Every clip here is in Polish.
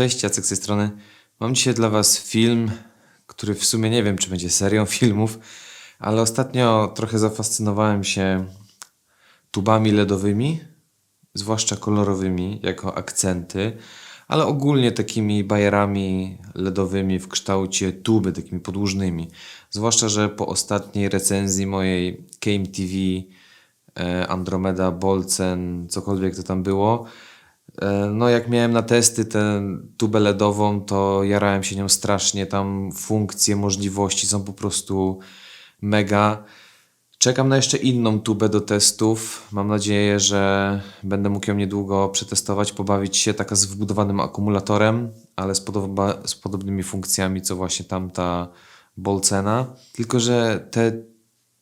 Cześć, Jacek z tej strony. Mam dzisiaj dla Was film, który w sumie nie wiem, czy będzie serią filmów, ale ostatnio trochę zafascynowałem się tubami LEDowymi, zwłaszcza kolorowymi, jako akcenty, ale ogólnie takimi bajerami LEDowymi w kształcie tuby, takimi podłużnymi. Zwłaszcza, że po ostatniej recenzji mojej Game TV, e, Andromeda, Bolcen, cokolwiek to tam było, No, jak miałem na testy tę tubę LEDową, to jarałem się nią strasznie. Tam funkcje, możliwości są po prostu mega. Czekam na jeszcze inną tubę do testów. Mam nadzieję, że będę mógł ją niedługo przetestować, pobawić się taka z wbudowanym akumulatorem, ale z, podoba, z podobnymi funkcjami, co właśnie tamta Bolcena. Tylko, że te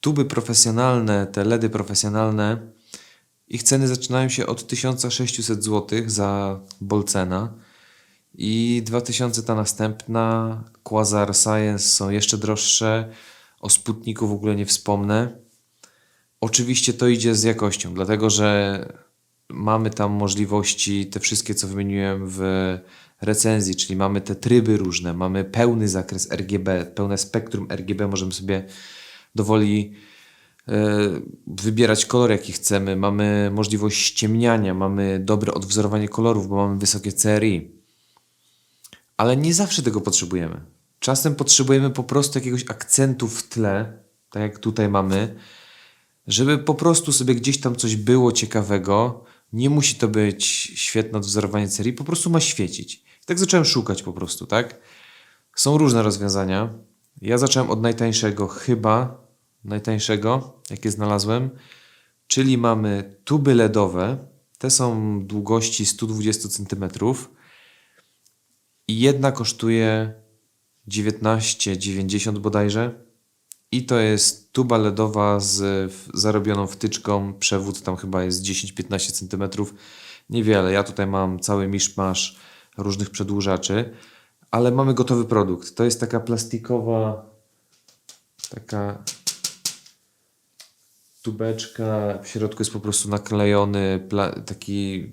tuby profesjonalne, te LEDy profesjonalne, ich ceny zaczynają się od 1600 zł za Bolcena i 2000 ta następna. Quasar Science są jeszcze droższe. O Sputniku w ogóle nie wspomnę. Oczywiście to idzie z jakością, dlatego że mamy tam możliwości, te wszystkie, co wymieniłem w recenzji, czyli mamy te tryby różne, mamy pełny zakres RGB, pełne spektrum RGB, możemy sobie dowoli wybierać kolor, jaki chcemy, mamy możliwość ściemniania, mamy dobre odwzorowanie kolorów, bo mamy wysokie CRI. Ale nie zawsze tego potrzebujemy. Czasem potrzebujemy po prostu jakiegoś akcentu w tle, tak jak tutaj mamy, żeby po prostu sobie gdzieś tam coś było ciekawego. Nie musi to być świetne odwzorowanie serii, po prostu ma świecić. I tak zacząłem szukać po prostu, tak? Są różne rozwiązania. Ja zacząłem od najtańszego, chyba najtańszego, jakie znalazłem, czyli mamy tuby LEDowe. Te są długości 120 cm i jedna kosztuje 19,90 bodajże. I to jest tuba LEDowa z zarobioną wtyczką. Przewód tam chyba jest 10-15 cm. Niewiele. Ja tutaj mam cały miszmasz różnych przedłużaczy, ale mamy gotowy produkt. To jest taka plastikowa, taka tubeczka. W środku jest po prostu naklejony taki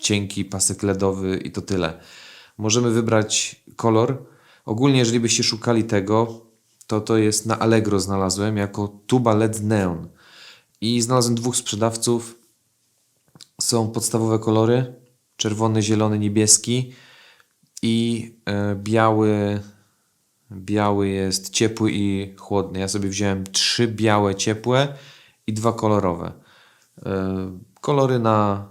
cienki pasek LEDowy i to tyle. Możemy wybrać kolor. Ogólnie, jeżeli byście szukali tego, to to jest na Allegro znalazłem jako tuba LED Neon. I znalazłem dwóch sprzedawców. Są podstawowe kolory: czerwony, zielony, niebieski i e, biały. Biały jest ciepły i chłodny. Ja sobie wziąłem trzy białe, ciepłe i dwa kolorowe. E, kolory na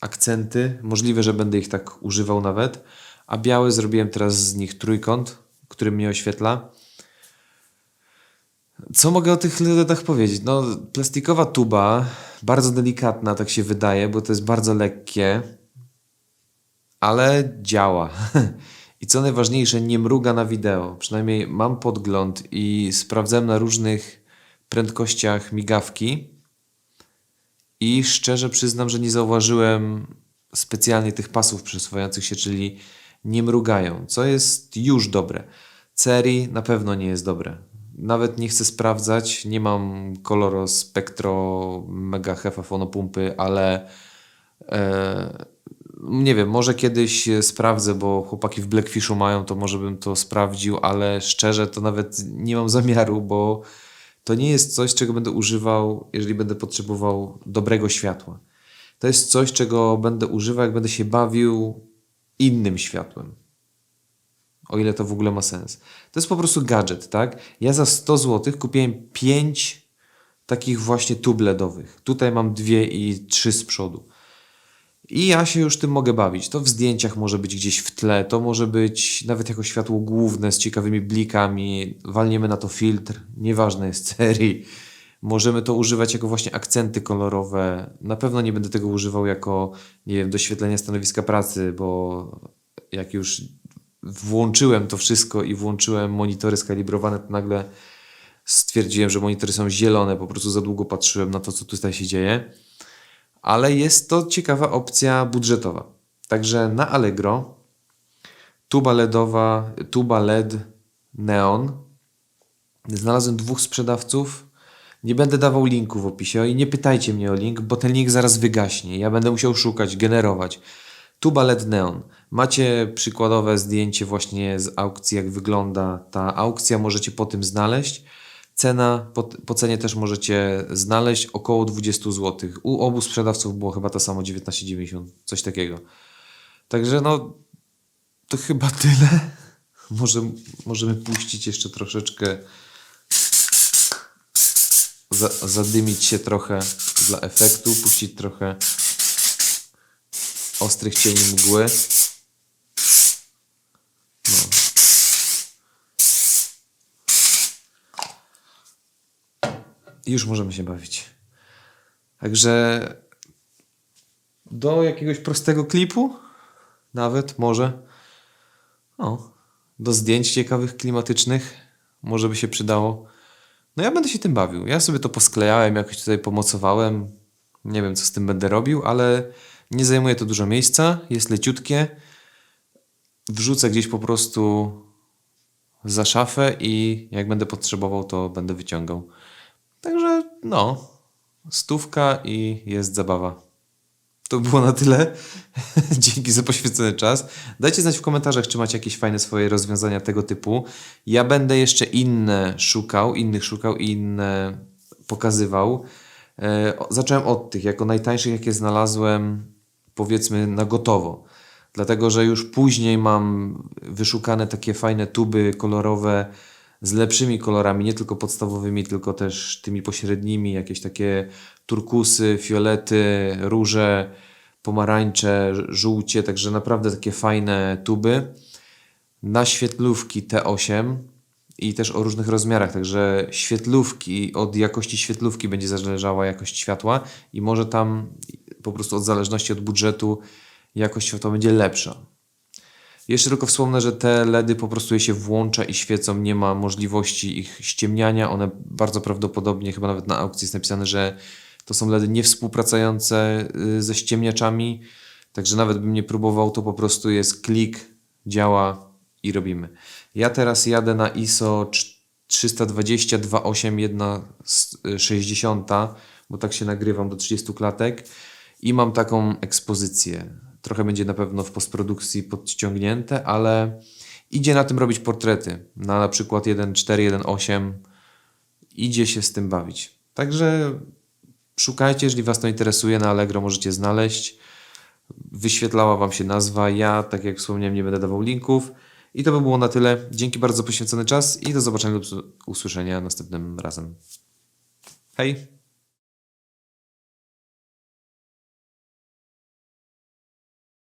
akcenty. Możliwe, że będę ich tak używał nawet. A biały zrobiłem teraz z nich trójkąt, który mnie oświetla. Co mogę o tych LEDach powiedzieć? No, plastikowa tuba, bardzo delikatna, tak się wydaje, bo to jest bardzo lekkie, ale działa. I co najważniejsze, nie mruga na wideo. Przynajmniej mam podgląd i sprawdzałem na różnych prędkościach migawki. I szczerze przyznam, że nie zauważyłem specjalnie tych pasów przyswajających się, czyli nie mrugają, co jest już dobre. Ceri na pewno nie jest dobre. Nawet nie chcę sprawdzać, nie mam koloro spektro mega hefa fonopumpy, ale e, nie wiem, może kiedyś sprawdzę, bo chłopaki w Blackfishu mają, to może bym to sprawdził, ale szczerze to nawet nie mam zamiaru, bo to nie jest coś, czego będę używał, jeżeli będę potrzebował dobrego światła. To jest coś, czego będę używał, jak będę się bawił innym światłem. O ile to w ogóle ma sens. To jest po prostu gadżet, tak? Ja za 100 zł kupiłem 5 takich właśnie tub LEDowych. Tutaj mam dwie i trzy z przodu. I ja się już tym mogę bawić. To w zdjęciach może być gdzieś w tle, to może być nawet jako światło główne z ciekawymi blikami. Walniemy na to filtr, nieważne jest serii. Możemy to używać jako właśnie akcenty kolorowe. Na pewno nie będę tego używał jako, nie wiem, doświetlenia stanowiska pracy, bo jak już włączyłem to wszystko i włączyłem monitory skalibrowane, to nagle stwierdziłem, że monitory są zielone. Po prostu za długo patrzyłem na to, co tutaj się dzieje ale jest to ciekawa opcja budżetowa. Także na Allegro tuba LEDowa, tuba LED Neon. Znalazłem dwóch sprzedawców. Nie będę dawał linku w opisie i nie pytajcie mnie o link, bo ten link zaraz wygaśnie. Ja będę musiał szukać, generować. Tuba LED Neon. Macie przykładowe zdjęcie właśnie z aukcji, jak wygląda ta aukcja, możecie po tym znaleźć. Cena po, po cenie też możecie znaleźć około 20 zł. U obu sprzedawców było chyba to samo 19,90, coś takiego. Także no, to chyba tyle. Może, możemy puścić jeszcze troszeczkę, za, zadymić się trochę dla efektu, puścić trochę ostrych cieni mgły. I już możemy się bawić. Także do jakiegoś prostego klipu, nawet może, do zdjęć ciekawych, klimatycznych, może by się przydało. No ja będę się tym bawił. Ja sobie to posklejałem, jakoś tutaj pomocowałem. Nie wiem, co z tym będę robił, ale nie zajmuje to dużo miejsca, jest leciutkie. Wrzucę gdzieś po prostu za szafę i jak będę potrzebował, to będę wyciągał. Także no, stówka i jest zabawa. To było na tyle. Dzięki za poświęcony czas. Dajcie znać w komentarzach, czy macie jakieś fajne swoje rozwiązania tego typu. Ja będę jeszcze inne szukał, innych szukał i inne pokazywał. E, zacząłem od tych, jako najtańszych, jakie znalazłem, powiedzmy na gotowo. Dlatego, że już później mam wyszukane takie fajne tuby kolorowe z lepszymi kolorami, nie tylko podstawowymi, tylko też tymi pośrednimi, jakieś takie turkusy, fiolety, róże, pomarańcze, żółcie, także naprawdę takie fajne tuby. Na świetlówki T8 i też o różnych rozmiarach, także świetlówki, od jakości świetlówki będzie zależała jakość światła i może tam po prostu od zależności od budżetu jakość światła będzie lepsza. Jeszcze tylko wspomnę, że te LEDy po prostu je się włącza i świecą, nie ma możliwości ich ściemniania. One bardzo prawdopodobnie, chyba nawet na aukcji jest napisane, że to są LEDy niewspółpracujące y, ze ściemniaczami. Także nawet bym nie próbował, to po prostu jest klik, działa i robimy. Ja teraz jadę na ISO 320 28 60, bo tak się nagrywam do 30 klatek i mam taką ekspozycję. Trochę będzie na pewno w postprodukcji podciągnięte, ale idzie na tym robić portrety. Na na przykład 1.4, 1.8 idzie się z tym bawić. Także szukajcie, jeżeli Was to interesuje, na Allegro możecie znaleźć. Wyświetlała Wam się nazwa. Ja, tak jak wspomniałem, nie będę dawał linków. I to by było na tyle. Dzięki bardzo za poświęcony czas i do zobaczenia lub usłyszenia następnym razem. Hej!